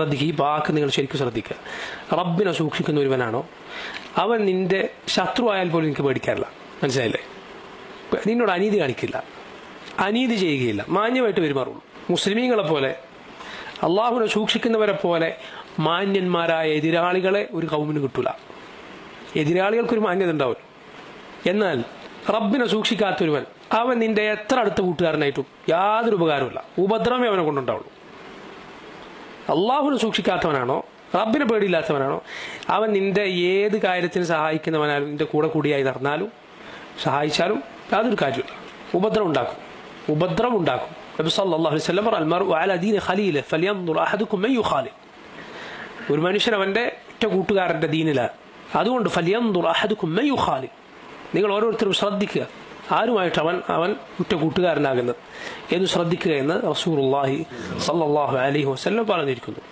ശ്രദ്ധിക്കുക. ഈ വാക്ക് നിങ്ങൾ ശരിക്കും ശ്രദ്ധിക്കുക. റബ്ബിനെ സൂക്ഷിക്കുന്ന ഒരുവനാണോ? അവൻ നിന്റെ ശത്രു ആയാൽ പോലും എനിക്ക് പേടിക്കാറില്ല. മനസ്സിലായില്ലേ? നിന്നോട് അനീതി കാണിക്കില്ല. അനീതി ചെയ്യുകയില്ല. മാന്യമായിട്ട് പെരുമാറുള്ളൂ. മുസ്ലിമീങ്ങളെ പോലെ അള്ളാഹുവിനെ സൂക്ഷിക്കുന്നവരെ പോലെ മാന്യന്മാരായ എതിരാളികളെ ഒരു കൗമിന് കിട്ടൂല. എതിരാളികൾക്കൊരു മാന്യത ഉണ്ടാവും. എന്നാൽ റബ്ബിനെ സൂക്ഷിക്കാത്തൊരുവൻ അവൻ നിന്റെ എത്ര അടുത്ത കൂട്ടുകാരനായിട്ടും യാതൊരു ഉപകാരമില്ല ഉപദ്രവമേ അവനെ കൊണ്ടുണ്ടാവുള്ളൂ. അള്ളാഹുവിനെ സൂക്ഷിക്കാത്തവനാണോ? റബ്ബിനെ പേടിയില്ലാത്തവനാണോ? അവൻ നിന്റെ ഏത് കാര്യത്തിന് സഹായിക്കുന്നവനാലും നിന്റെ കൂടെ കൂടിയായി നടന്നാലും സഹായിച്ചാലും യാതൊരു കാര്യമില്ല ഉപദ്രവം ഉണ്ടാക്കും. ഉപദ്രവം ഉണ്ടാക്കും. അലൈഹി വസല്ലം പറഞ്ഞു, "അൽമർഉ അലാ ദീനി ഖലീല ഫലിയൻദുർ അഹദുക്കും മൻ യുഖാലിൽ." ഒരു മനുഷ്യൻ അവന്റെ കൂട്ടുകാരന്റെ ദീനിലാണ്. അതുകൊണ്ട് മൻ നിങ്ങൾ ഓരോരുത്തരും ശ്രദ്ധിക്കുക. ആരുമായിട്ട് അവൻ അവൻ ഉറ്റ കൂട്ടുകാരനാകുന്നത് എന്ന് ശ്രദ്ധിക്കുക എന്ന് റസൂലുള്ളാഹി സല്ലാഹു അലൈഹി വസല്ലം പറഞ്ഞിരിക്കുന്നു.